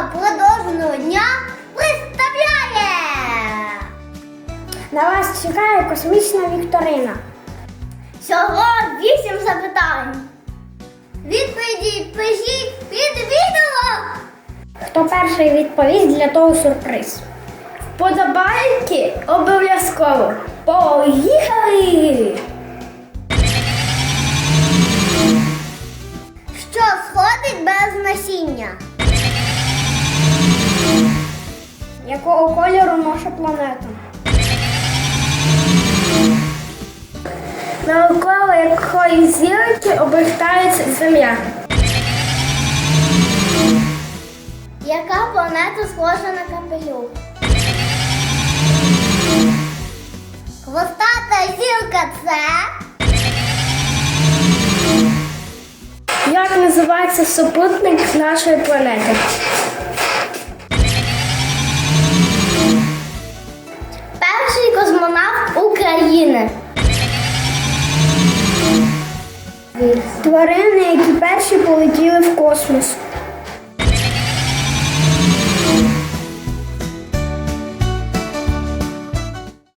продовженого дня представляє! На вас чекає космічна вікторина. Всього вісім запитань. Відповіді пишіть під відео! Хто перший відповість для того сюрприз? Подобайки обов'язково. Поїхали! Що сходить без насіння? Якого кольору наша планета? Навколо якої зірки обертається Земля. Яка планета схожа на капелюх? Хвостата зірка це Як називається супутник нашої планети? України. Тварини, які перші полетіли в космос.